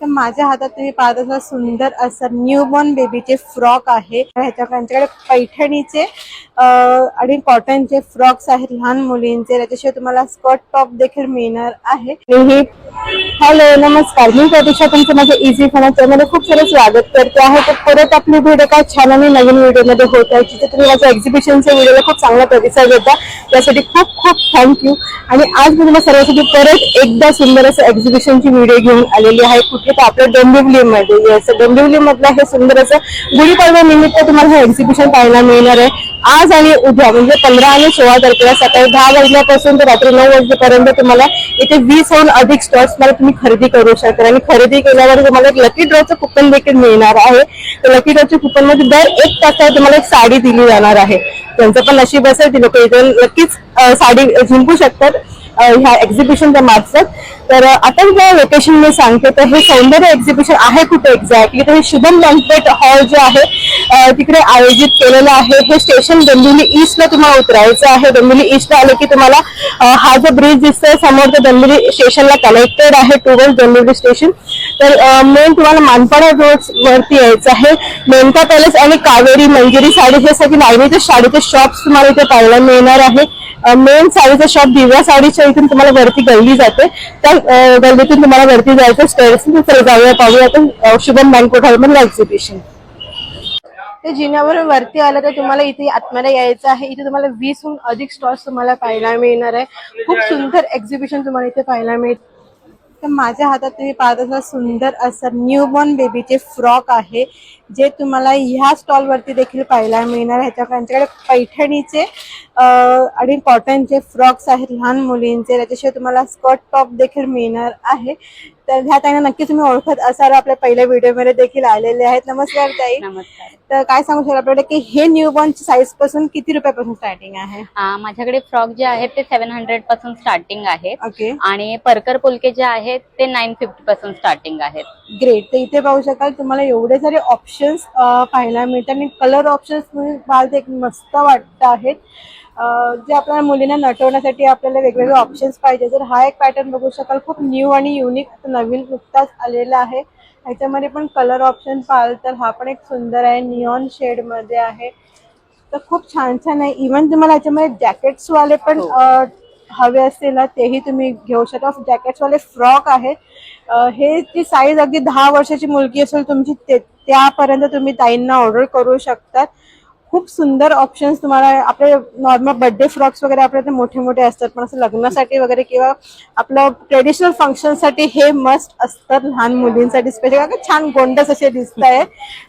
तर माझ्या हातात तुम्ही पाहत असा सुंदर असं न्यूबॉर्न बेबीचे फ्रॉक आहे. ह्याच्या त्यांच्याकडे पैठणीचे आणि कॉटनचे फ्रॉक्स आहेत लहान मुलींचे. त्याच्याशिवाय तुम्हाला स्कर्ट टॉप देखील मिळणार आहे. हे हॅलो नमस्कार. मी प्रतीक्षा तुमचं माझ्या इझी फना मध्ये खूप सारं स्वागत करते आहे. तर परत आपली भेट एका छान आणि नवीन व्हिडिओमध्ये होत आहे जिथे तुम्ही माझ्या एक्झिबिशनच्या व्हिडिओला खूप चांगला प्रतिसाद देता. त्यासाठी खूप खूप थँक्यू आणि आज मी तुम्हाला सर्वांसाठी परत एकदा सुंदर असं एक्झिबिशनची व्हिडिओ घेऊन आलेली आहे. कुठे तर आपल्या डोंबिवली मध्ये येस डोंबिवली मधलं हे सुंदर असं गुढीपाडव्या निमित्त तुम्हाला हे एक्झिबिशन पाहायला मिळणार आहे. आज आणि उद्या म्हणजे पंधरा आणि सोळा तारखेला सकाळी दहा वाजल्यापासून ते रात्री नऊ वाजेपर्यंत तुम्हाला इथे वीसहून अधिक स्टॉल्स मला तुम्ही खरेदी करू शकता. आणि खरेदी केल्यावर तुम्हाला एक लकी ड्रॉचं कुपन देखील मिळणार आहे. तर लकी ड्रॉच्या कुपनमध्ये दर एक तासावर तुम्हाला एक साडी दिली जाणार आहे. त्यांचं पण नशीब असेल ती लोक इथे नक्कीच साडी जिंकू शकतात. ह्या एक्झिबिशनच्या मार्फत तर आता आता तुम्हाला लोकेशन मी सांगते. तर हे सौंदर्य एक्झिबिशन आहे कुठे एक्झॅक्टली तर हे शुभम बँकवेट हॉल जे आहे तिकडे आयोजित केलेलं आहे. हे स्टेशन डोंबिवली ईस्टला तुम्हाला उतरायचं आहे. डोंबिवली ईस्टला आलं की तुम्हाला हा जो ब्रिज दिसतोय समोर तो डोंबिवली स्टेशनला कनेक्टेड आहे टुवर्ड डोंबिवली स्टेशन तर मेन तुम्हाला मानपाडा रोड वरती यायचं आहे. मेनका पॅलेस आणि कावेरी मंजिरी साडी हे सगळे लाईनीचे साडीचे शॉप्स तुम्हाला इथे पाहायला मिळणार आहे. मेन साडीचं शॉप दिव्या साडीच्या इथून तुम्हाला वरती गल्ली जाते. त्या गल्लीतून तुम्हाला वरती जायचं स्टेअर्स जाऊया पाहूया. तर शुभम बँकोट हॉलमधलं एक्झिबिशन ते जिन्यावरून वरती आलं तर तुम्हाला इथे आतमध्ये यायचं आहे. इथे तुम्हाला वीसहून अधिक स्टॉल्स तुम्हाला पाहायला मिळणार आहे. खूप सुंदर एक्झिबिशन तुम्हाला इथे पाहायला मिळेल तर माझ्या हातात तुम्ही पाहत असाल सुंदर असं न्यूबॉर्न बेबीचे फ्रॉक आहे जे तुम्हाला ह्या स्टॉल वरती देखील पाहायला मिळणार ह्याच्या त्यांच्याकडे पैठणीचे आणि कॉटनचे फ्रॉक्स आहेत लहान मुलींचे. त्याच्याशिवाय तुम्हाला स्कर्ट टॉप देखील मिळणार आहे. तर ह्या त्यांना नक्की तुम्ही ओळखत असाल. आपल्या पहिल्या व्हिडिओमध्ये देखील आलेले आहेत. नमस्कार ताई. नमस्कार. तर काय सांगू शकाल आपल्याला की हे न्यूबॉर्नची साईजपासून किती रुपयापासून स्टार्टिंग आहे? आ, माझ्याकडे फ्रॉक जे आहेत ते सेव्हन हंड्रेडपासून स्टार्टिंग आहेत. ओके. आणि परकर पुलके जे आहेत ते नाईन फिफ्टी पासून स्टार्टिंग आहेत. ग्रेट तर इथे पाहू शकाल तुम्हाला एवढे सारे ऑप्शन्स पाहायला मिळतात. आणि कलर ऑप्शन्स पाहाल ते एक मस्त वाटत आहेत. जे आपल्या मुलींना नटवण्यासाठी आपल्याला वेगवेगळे ऑप्शन्स पाहिजे. तर हा एक पॅटर्न बघू शकाल खूप न्यू आणि युनिक नवीन नुकताच आलेला आहे. ह्याच्यामध्ये पण कलर ऑप्शन पाहाल तर हा पण एक सुंदर आहे. निऑन शेडमध्ये आहे. तर खूप छान छान आहे. इव्हन तुम्हाला ह्याच्यामध्ये जॅकेट्स वाले पण अं, हवे असतील ना तेही तुम्ही घेऊ शकता. जॅकेट्स वाले फ्रॉक आहेत अं, हे ची साईज अगदी दहा वर्षाची मुलगी असेल तुमची ते त्यापर्यंत तुम्ही ताईंना ऑर्डर करू शकतात. खूप सुंदर ऑप्शन्स तुम्हाला आपले नॉर्मल बर्थडे फ्रॉक्स वगैरे आपल्याकडे मोठे मोठे असतात. पण असं लग्नासाठी वगैरे किंवा आपलं ट्रेडिशनल फंक्शनसाठी हे मस्ट असतात लहान मुलींसाठी स्पेशल कारण छान गोंडस असे दिसत आहे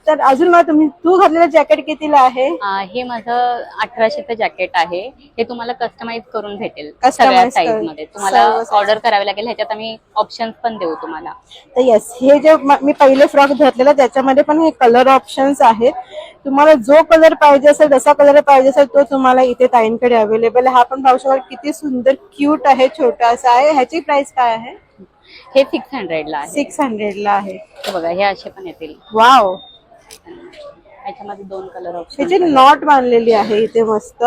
तर अजून मला तुम्ही तू घातलेलं जॅकेट कितीला आहे? हे माझं अठराशेचं जॅकेट आहे. हे तुम्हाला कस्टमाइज करून भेटेल Customize सगळ्या करून. मध्ये. तुम्हाला सर्व. ऑर्डर करावे लागेल. ह्याच्यात आम्ही ऑप्शन्स पण देऊ तुम्हाला. तर येस हे जे म- मी पहिले फ्रॉक घातलेला त्याच्यामध्ये पण हे कलर ऑप्शन्स आहेत. तुम्हाला जो कलर पाहिजे असेल जसा कलर पाहिजे असेल तो तुम्हाला इथे ताईंकडे अवेलेबल आहे. हा पण पाहू शकाल किती सुंदर क्यूट आहे छोटासा आहे. ह्याची प्राइस काय आहे? हे सिक्स हंड्रेडला आहे. सिक्स हंड्रेडला आहे. हे बघा हे असे पण येतील. वाव ह्याच्यामध्ये दोन कलर ह्याची ऑप्शन नॉट बांधलेली आहे इथे मस्त.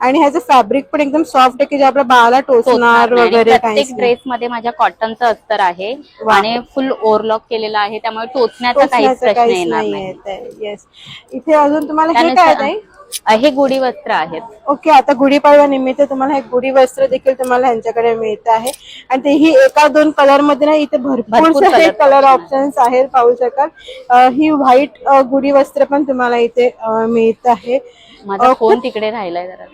आणि ह्याचं फॅब्रिक पण एकदम सॉफ्ट आहे की जे आपल्या बाळाला टोचणार वगैरे काही प्रत्येक ड्रेस मध्ये माझ्या कॉटनचं अस्तर आहे. आणि फुल ओव्हरलॉक केलेलं आहे. त्यामुळे टोचण्याचा टोचण्याचं प्रश्न येणार नाही. येस इथे अजून तुम्हाला हे काय हे गुढी वस्त्र आहेत. ओके आता गुढीपाडव्या निमित्त तुम्हाला हे गुढी वस्त्र देखील तुम्हाला ह्यांच्याकडे मिळत आहे. आणि ते ही एका दोन कलरमध्ये ना इथे भरपूर सारे कलर ऑप्शन्स आहेत पाहू शकाल. ही व्हाईट गुढी वस्त्र पण तुम्हाला इथे मिळत आहे. माझा फोन तिकडे राहिलाय जरा.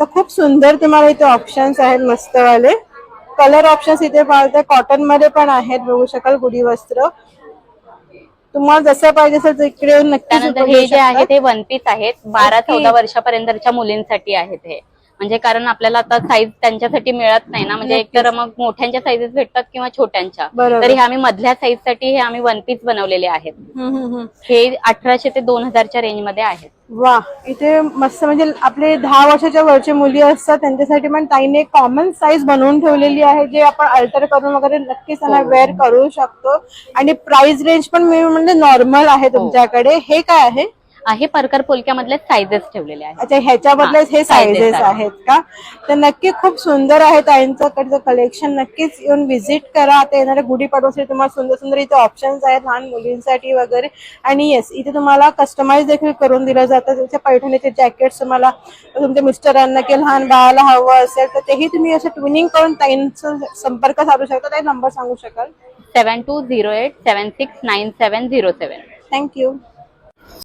तर खूप सुंदर तुम्हाला इथे ऑप्शन्स आहेत मस्तवाले. कलर ऑप्शन्स इथे पाहता कॉटनमध्ये पण आहेत बघू शकाल गुढी वस्त्र तुम्हाला जसं पाहिजे तर इकडे येऊन नक्कीच त्यानंतर हे जे. आहे ते वन पीस आहेत बारा Okay. चौदा वर्षापर्यंतच्या मुलींसाठी आहेत हे म्हणजे कारण आपल्याला आता साईज त्यांच्यासाठी मिळत नाही ना. म्हणजे एकतर मग मोठ्यांच्या साईजेस भेटतात किंवा छोट्यांच्या. तर हे आम्ही मधल्या साईजसाठी हे आम्ही वन पीस बनवलेले आहेत. हे अठराशे ते दोन हजारच्या रेंजमध्ये आहेत. वा इथे मस्त म्हणजे आपले दहा वर्षाच्या वरचे मुली असतात त्यांच्यासाठी पण ताईने कॉमन साईज बनवून ठेवलेली आहे जे आपण अल्टर करून वगैरे नक्कीच त्यांना वेअर करू शकतो. आणि प्राइस रेंज पण मी म्हणजे नॉर्मल आहे तुमच्याकडे. हे काय आहे? आहे परकर पोलक्यामधले साईजेस ठेवलेले आहेत. अच्छा ह्याच्याबद्दल हे हा, साईजेस sizes आहेत. का? तर नक्की खूप सुंदर आहे त्यांच्याकडचं कलेक्शन नक्कीच येऊन व्हिजिट करा. आता येणाऱ्या गुढीपाडव्यासाठी तुम्हाला सुंदर सुंदर इथे ऑप्शन्स आहेत लहान मुलींसाठी वगैरे. आणि येस इथे तुम्हाला कस्टमाइज देखील करून दिलं जातं. त्याच्या पैठणीचे जॅकेट्स तुम्हाला तुमच्या मिस्टरांना किंवा लहान बाळाला हवं असेल तर तेही तुम्ही असं ट्विनिंग करून ताईंचा संपर्क साधू शकता. काही नंबर सांगू शकाल? Seven two zero eight seven six nine seven zero seven thank you